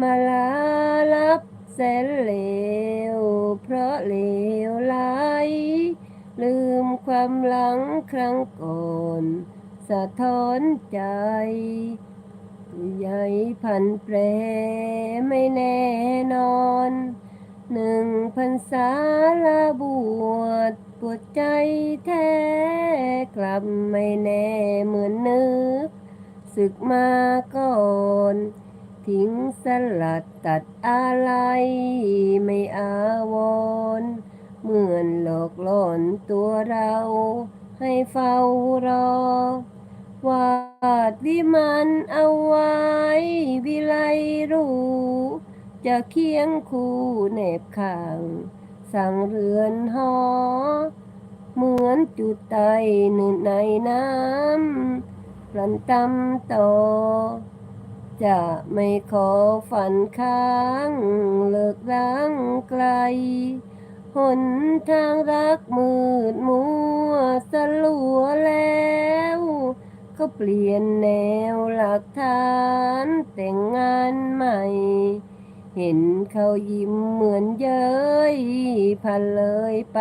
มาลารับแสนเลว เพราะเลวไหลลืมความหลังครั้งก่อน สะท้อนใจใหญ่พันแปรไม่แน่นอน หนึ่งพันษาลาบวชปวดใจแท้กลับไม่แน่เหมือนนึกศึกมาก่อน ทิ้งสลัดตัดอะไรไม่อาวรเหมือนหลอกหลอนตัวเราให้เฝ้ารอ วาดวิมานเอาไว้วิไลรู้ จะเคียงคู่แนบข้าง สั่งเรือนหอ เหมือนจุดไตหนึ่งในน้ำพลันตำต่อ จะไม่ขอฝันค้างเลิกร้างไกล หนทางรักมืดมัวสลัวแล้วเขาเปลี่ยนแนวหลักฐานแต่งงานใหม่ เห็นเขายิ้มเหมือนเย้ยพันเลยไป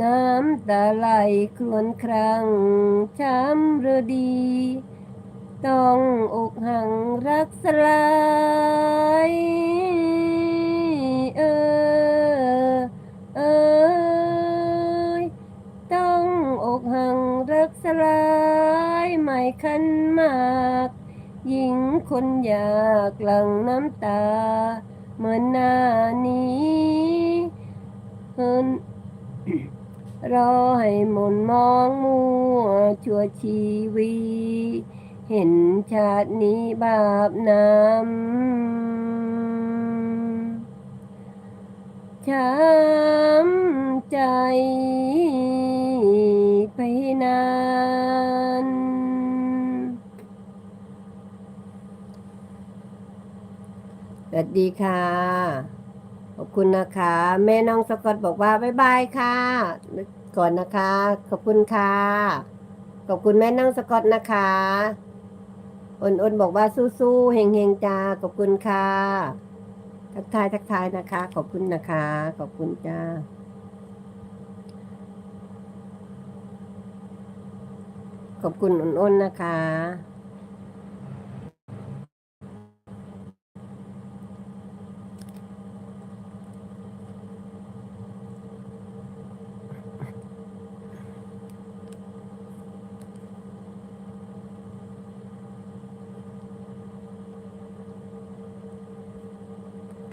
น้ำตาไหลครวนครังช้ำระดี ต้องอกหังรักสลายเออเอยต้องอกหังรักสลายไม่คันมากหญิงคนอยากหลังน้ำตา เหมือนหน้านี้เฮินรอให้หมนมองมัวชั่วชีวี เห็นชาตินี้บาปนำช้ำใจไปนานสวัสดีค่ะ ขอบคุณนะคะ แม่น้องสกอตบอกว่าบ๊ายบายค่ะ ก่อนนะคะ ขอบคุณค่ะ ขอบคุณแม่น้องสกอตนะคะ อ้นอ้นบอกว่าสู้ๆเฮงเฮงๆจ้าขอบคุณค่ะ ทักทายทักทายนะคะ ขอบคุณนะคะ ขอบคุณจ้าขอบคุณอ้นอ้นนะคะ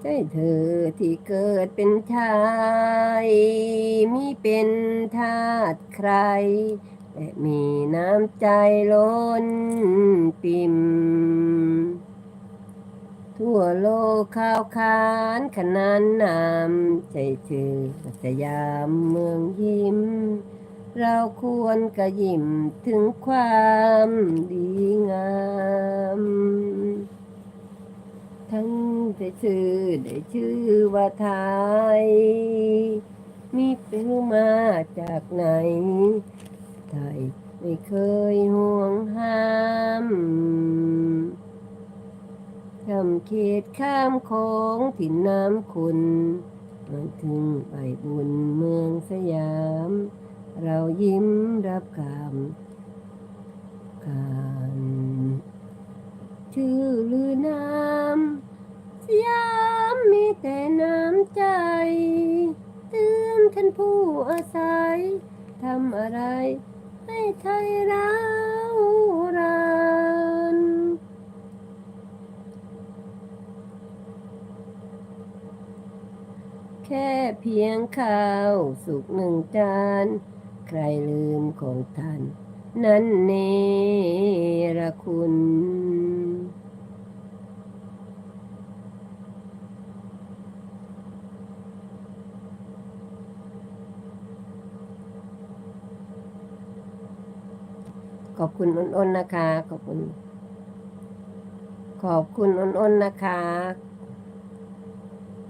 ช่เธอที่เกิดเป็นชาย มีเป็นทาสใคร แต่มีน้ำใจล้นปิ่ม ทั่วโลกข่าวขานขนานนามใจเธอสยามเมืองยิ้ม เราควรกระยิ้มถึงความดีงาม ทั้งได้ชื่อได้ชื่อว่าไทย มีเป็นมาจากไหน ไทยไม่เคยห่วงห้ามคำเขตข้ามของถิ่นน้ำคุณมาถึงใบบุญเมืองสยาม เรายิ้มรับคำการ ชื่อลือน้ำสยามมีแต่น้ำใจเตือนท่านผู้อาศัยทำอะไรให้ไทยเรารานแค่เพียงข้าวสุกหนึ่งจาน ใครลืมของท่าน นั้นเนรคุณ ขอบคุณอ้นๆนะคะ ขอบคุณ ขอบคุณอ้นๆนะคะ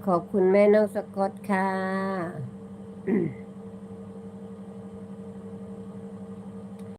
ขอบคุณแม่น้องสกอตค่ะ